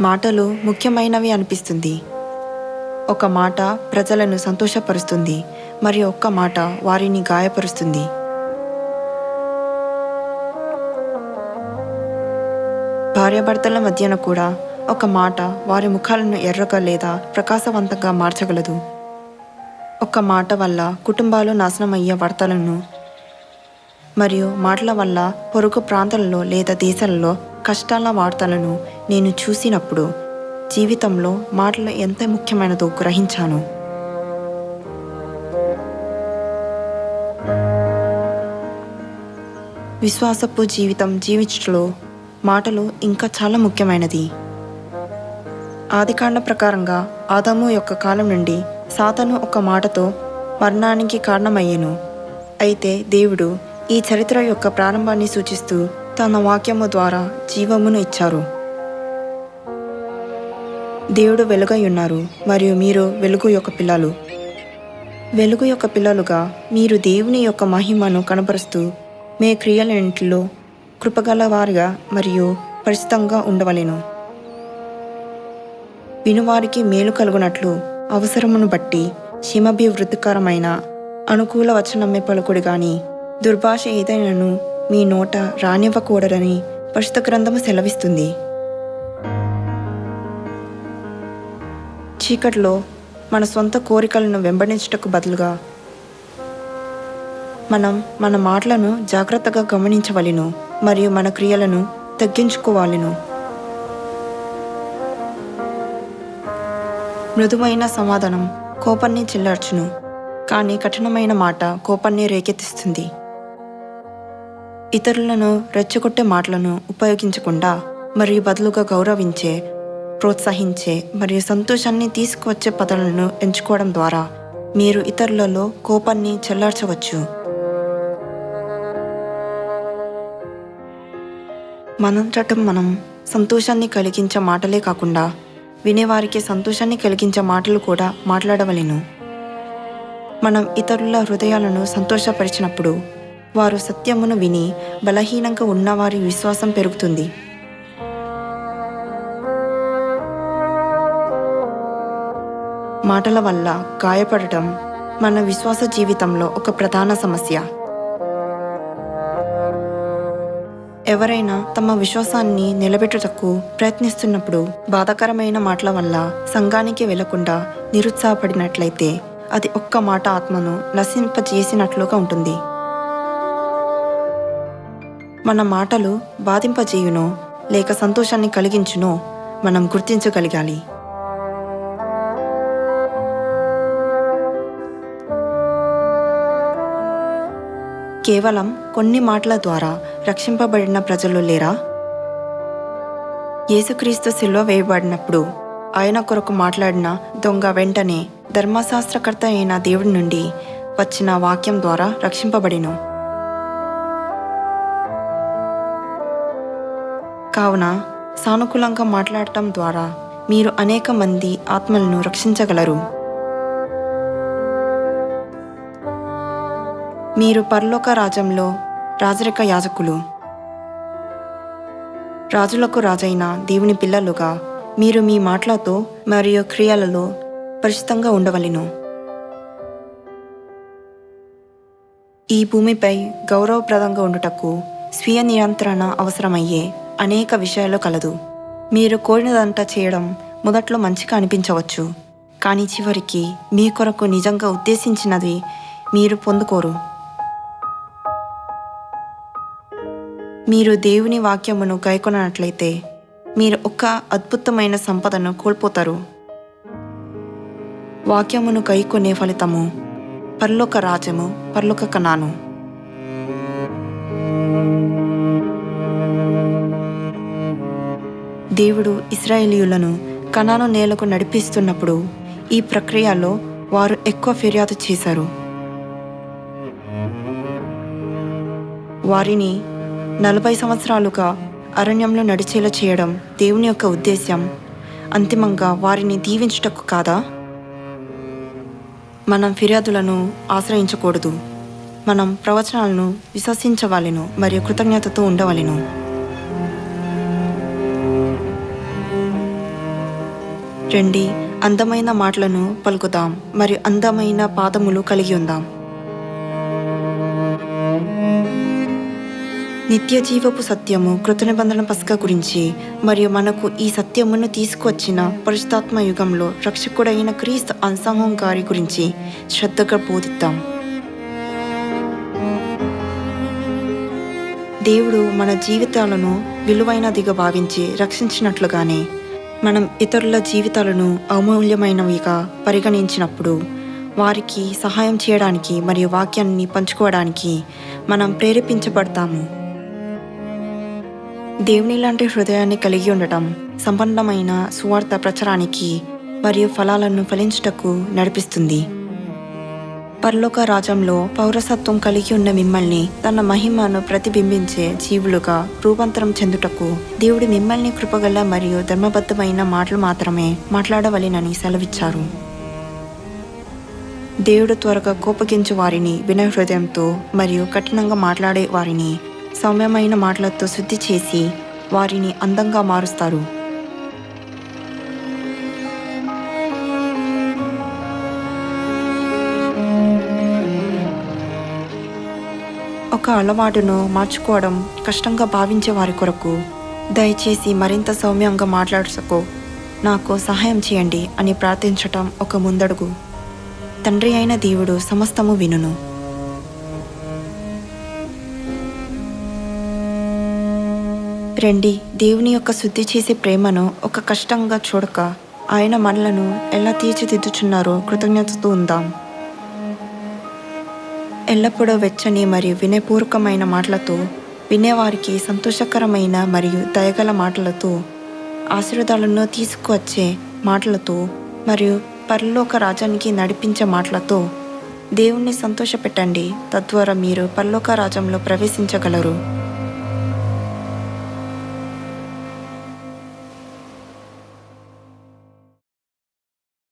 మాటలు ముఖ్యమైనవి అనిపిస్తుంది. ఒక మాట ప్రజలను సంతోషపరుస్తుంది మరియు ఒక్క మాట వారిని గాయపరుస్తుంది. భార్యాభర్తల మధ్యన కూడా ఒక మాట వారి ముఖాలను ఎర్రగా లేదా ప్రకాశవంతంగా మార్చగలదు. ఒక మాట వల్ల కుటుంబాలు నాశనమయ్యే వార్తలను మరియు మాటల వల్ల పొరుగు ప్రాంతాలలో లేదా దేశాలలో కష్టాల వార్తలను నేను చూసినప్పుడు జీవితంలో మాటలు ఎంత ముఖ్యమైనదో గ్రహించాను. విశ్వాసపు జీవితం జీవించడంలో మాటలు ఇంకా చాలా ముఖ్యమైనది. ఆదికాండ ప్రకారంగా ఆదాము యొక్క కాలం నుండి సాతను ఒక మాటతో మరణానికి కారణమయ్యెను. అయితే దేవుడు ఈ చరిత్ర యొక్క ప్రారంభాన్ని సూచిస్తూ తన వాక్యము ద్వారా జీవమును ఇచ్చారు. దేవుడు వెలుగై ఉన్నారు మరియు మీరు వెలుగు యొక్క పిల్లలు. వెలుగు యొక్క పిల్లలుగా మీరు దేవుని యొక్క మహిమను కనబరుస్తూ మీ క్రియలన్నింటిలో కృపగలవారిగా మరియు పరిచితంగా ఉండవలెను. వినువారికి మేలు కలుగునట్లు అవసరమును బట్టి క్షేమాభివృద్ధికరమైన అనుకూల వచనమ్మే పలుకుడు కానీ దుర్భాష ఏదైనాను మీ నోట రానివ్వకూడదని పరిశుద్ధ గ్రంథము సెలవిస్తుంది. చీకట్లో మన సొంత కోరికలను వెంబడించుటకు బదులుగా మనం మన మాటలను జాగ్రత్తగా గమనించవలెను మరియు మన క్రియలను తగ్గించుకోవాలను. మృదువైన సమాధానం కోపాన్ని చిల్లార్చును. కానీ కఠినమైన మాట కోపాన్ని రేకెత్తిస్తుంది. ఇతరులను రెచ్చగొట్టే మాటలను ఉపయోగించకుండా మరియు బదులుగా గౌరవించే ప్రోత్సహించే మరియు సంతోషాన్ని తీసుకువచ్చే పదాలను ఎంచుకోవడం ద్వారా మీరు ఇతరులలో కోపాన్ని చెల్లార్చవచ్చు. మనంతటం మనం సంతోషాన్ని కలిగించే మాటలే కాకుండా వినేవారికి సంతోషాన్ని కలిగించే మాటలు కూడా మాట్లాడవలెను. మనం ఇతరుల హృదయాలను సంతోషపరిచినప్పుడు వారు సత్యమును విని బలహీనంగా ఉన్నవారి విశ్వాసం పెరుగుతుంది. మాటల వల్ల గాయపడటం మన విశ్వాస జీవితంలో ఒక ప్రధాన సమస్య. ఎవరైనా తమ విశ్వాసాన్ని నిలబెట్టుటకు ప్రయత్నిస్తున్నప్పుడు బాధాకరమైన మాటల వల్ల సంఘానికి వెళ్ళకుండా నిరుత్సాహపడినట్లయితే అది ఒక్క మాట ఆత్మను నశింపజేసినట్లుగా ఉంటుంది. మన మాటలు బాధింపజేయునో లేక సంతోషాన్ని కలిగించునో మనం గుర్తించగలగాలి. కేవలం కొన్ని మాటల ద్వారా రక్షింపబడిన ప్రజలు లేరా? యేసుక్రీస్తు శిల్వ వేయబడినప్పుడు ఆయన కొరకు మాట్లాడిన దొంగ వెంటనే ధర్మశాస్త్రకర్త అయిన దేవుడి నుండి వచ్చిన వాక్యం ద్వారా రక్షింపబడిను. కావున సానుకూలంగా మాట్లాడటం ద్వారా మీరు అనేక మంది ఆత్మలను రక్షించగలరు. మీరు పరలోక రాజ్యంలో రాజరిక యాజకులు. రాజులకు రాజైన దేవుని పిల్లలుగా మీరు మీ మాటలతో మరియు క్రియలలో పరిచితంగా ఉండవలను. ఈ భూమిపై గౌరవప్రదంగా ఉండుటకు స్వీయ నియంత్రణ అవసరమయ్యే అనేక విషయాలు కలదు. మీరు కోరినదంతా చేయడం మొదట్లో మంచిగా అనిపించవచ్చు. కానీ చివరికి మీ కొరకు నిజంగా ఉద్దేశించినది మీరు పొందుకోరు. మీరు దేవుని వాక్యమును గైకొనట్లయితే మీరు ఒక అద్భుతమైన సంపదను కోల్పోతారు. వాక్యమును గైకొనే ఫలితము పర్లోక రాజ్యము పర్లోక కణాను. దేవుడు ఇస్రాయేలీయులను కణాను నేలకు నడిపిస్తున్నప్పుడు ఈ ప్రక్రియలో వారు ఎక్కువ ఫిర్యాదు చేశారు. వారిని నలభై సంవత్సరాలుగా అరణ్యంలో నడిచేలా చేయడం దేవుని యొక్క ఉద్దేశ్యం. అంతిమంగా వారిని దీవించుటకు కాదా? మనం ఫిర్యాదులను ఆశ్రయించకూడదు. మనం ప్రవచనాలను విశ్వసించవలెను మరియు కృతజ్ఞతతో ఉండవలెను. రండి అందమైన మాటలను పలుకుదాం మరియు అందమైన పాదములు కలిగి ఉందాం. నిత్య జీవపు సత్యము కృతనిబంధన పసక గురించి మరియు మనకు ఈ సత్యమును తీసుకువచ్చిన పరిశుతాత్మ యుగంలో రక్షకుడైన క్రీస్తు అన్సహం గారి గురించి శ్రద్ధగా బోధిద్దాం. దేవుడు మన జీవితాలను విలువైనదిగా భావించి రక్షించినట్లుగానే మనం ఇతరుల జీవితాలను అమూల్యమైనవిగా పరిగణించినప్పుడు వారికి సహాయం చేయడానికి మరియు వాక్యాన్ని పంచుకోవడానికి మనం ప్రేరేపించబడతాము. దేవుని లాంటి హృదయాన్ని కలిగి ఉండటం సంపన్నమైన సువార్త ప్రచారానికి మరియు ఫలాలను ఫలించుటకు నడిపిస్తుంది. పర్లోక రాజ్యంలో పౌరసత్వం కలిగి ఉన్న మిమ్మల్ని తన మహిమను ప్రతిబింబించే జీవులుగా రూపాంతరం చెందుటకు దేవుడు మిమ్మల్ని కృపగల మరియు ధర్మబద్ధమైన మాటలు మాత్రమే మాట్లాడవలెనని సెలవిచ్చారు. దేవుడు త్వరగా కోపగించు వారిని వినయ హృదయంతో మరియు కఠినంగా మాట్లాడే వారిని సౌమ్యమైన మాటలతో శుద్ధి చేసి వారిని అందంగా మారుస్తారు. ఒక అలవాటును మార్చుకోవడం కష్టంగా భావించే వారి కొరకు దయచేసి మరింత సౌమ్యంగా మాట్లాడుటకు నాకు సహాయం చేయండి అని ప్రార్థించటం ఒక ముందడుగు. తండ్రి అయిన దేవుడు సమస్తము వినును. రండి దేవుని యొక్క శుద్ధి చేసే ప్రేమను ఒక కష్టంగా చూడక ఆయన మనలను ఎలా తీర్చిదిద్దుచున్నారో కృతజ్ఞతతో ఉందాం. ఎల్లప్పుడూ వెచ్చని మరియు వినయపూర్వకమైన మాటలతో వినేవారికి సంతోషకరమైన మరియు దయగల మాటలతో ఆశీర్వాదాలను తీసుకువచ్చే మాటలతో మరియు పరలోక రాజ్యానికి నడిపించే మాటలతో దేవుణ్ణి సంతోషపెట్టండి. తద్వారా మీరు పరలోక రాజ్యంలో ప్రవేశించగలరు.